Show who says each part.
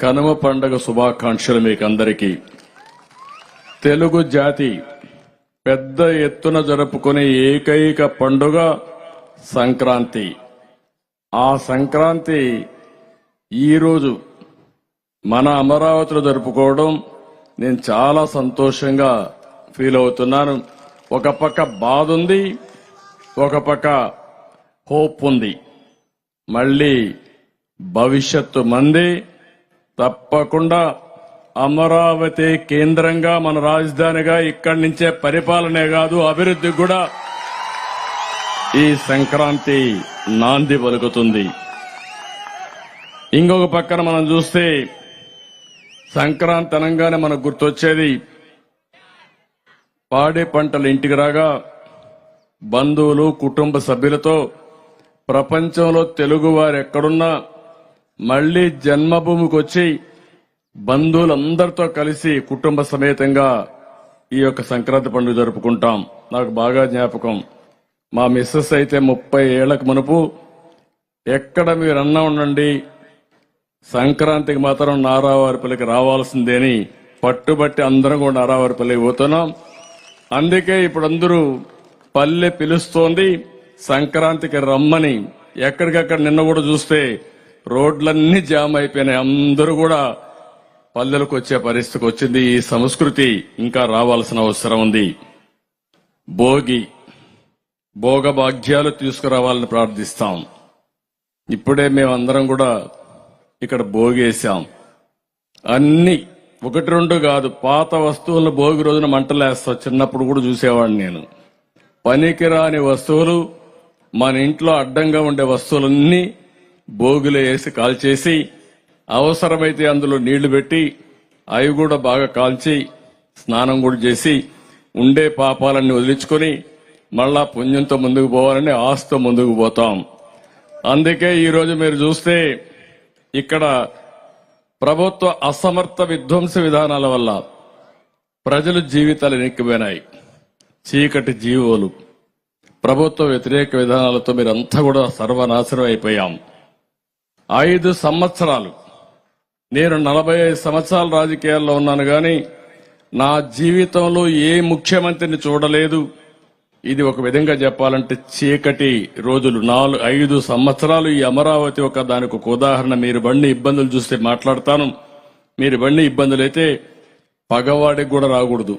Speaker 1: కనుమ పండుగ శుభాకాంక్షలు మీకు అందరికీ తెలుగు జాతి పెద్ద ఎత్తున జరుపుకునే ఏకైక పండుగ సంక్రాంతి. ఆ సంక్రాంతి ఈరోజు మన అమరావతిలో జరుపుకోవడం నేను చాలా సంతోషంగా ఫీల్ అవుతున్నాను. ఒక పక్క బాధ ఉంది ఒక పక్క హోప్ ఉంది. మళ్ళీ భవిష్యత్తు మంది తప్పకుండా అమరావతి కేంద్రంగా మన రాజధానిగా ఇక్కడి నుంచే పరిపాలనే కాదు అభివృద్ధి కూడా ఈ సంక్రాంతి నాంది పలుకుతుంది. ఇంకొక పక్కన మనం చూస్తే సంక్రాంతి అనగానే మనకు గుర్తొచ్చేది. పాడి పంటలు ఇంటికి రాగా బంధువులు కుటుంబ సభ్యులతో ప్రపంచంలో తెలుగు వారు ఎక్కడున్నా మళ్ళీ జన్మభూమికి వచ్చి బంధువులందరితో కలిసి కుటుంబ సమేతంగా ఈ యొక్క సంక్రాంతి పండుగ జరుపుకుంటాం. నాకు బాగా జ్ఞాపకం. మా మిస్సెస్ అయితే ముప్పై ఏళ్ళకు మునుపు ఎక్కడ మీరు అన్నా ఉండండి సంక్రాంతికి మాత్రం నారావారిపల్లికి రావాల్సిందేని పట్టుబట్టి అందరం కూడా నారావారిపల్లికి పోతున్నాం. అందుకే ఇప్పుడు అందరూ పల్లె పిలుస్తోంది సంక్రాంతికి రమ్మని. ఎక్కడికక్కడ నిన్న కూడా చూస్తే రోడ్లన్నీ జామ్ అయిపోయినాయి. అందరూ కూడా పల్లెలకు వచ్చే పరిస్థితికి వచ్చింది. ఈ సంస్కృతి ఇంకా రావాల్సిన అవసరం ఉంది. భోగి భోగభాగ్యాలు తీసుకురావాలని ప్రార్థిస్తాం. ఇప్పుడే మేమందరం కూడా ఇక్కడ భోగేశాం అన్ని ఒకటి రెండు కాదు పాత వస్తువులను భోగి రోజున మంటలేస్తా. చిన్నప్పుడు కూడా చూసేవాడిని నేను. పనికిరాని వస్తువులు మన ఇంట్లో అడ్డంగా ఉండే వస్తువులన్నీ భోగిలో వేసి కాల్చేసి అవసరమైతే అందులో నీళ్ళు పెట్టి అవి కూడా బాగా కాల్చి స్నానం కూడా చేసి ఉండే పాపాలన్నీ వదిలించుకొని మళ్ళా పుణ్యంతో ముందుకు పోవాలని ఆస్తో ముందుకు పోతాం. అందుకే ఈరోజు మీరు చూస్తే ఇక్కడ ప్రభుత్వ అసమర్థ విధ్వంస విధానాల వల్ల ప్రజలు జీవితాలు ఎక్కిపోయినాయి చీకటి జీవోలు. ప్రభుత్వ వ్యతిరేక విధానాలతో మీరంతా కూడా సర్వనాశనం అయిపోయాం. ఐదు సంవత్సరాలు. నేను నలభై ఐదు సంవత్సరాల రాజకీయాల్లో ఉన్నాను కానీ నా జీవితంలో ఏ ముఖ్యమంత్రిని చూడలేదు. ఇది ఒక విధంగా చెప్పాలంటే చీకటి రోజులు. నాలుగు ఐదు సంవత్సరాలు ఈ అమరావతి ఒక దానికి ఒక ఉదాహరణ. మీరు బండి ఇబ్బందులు చూస్తే మాట్లాడతాను. మీరు బండి ఇబ్బందులు అయితే పగవాడికి కూడా రాకూడదు.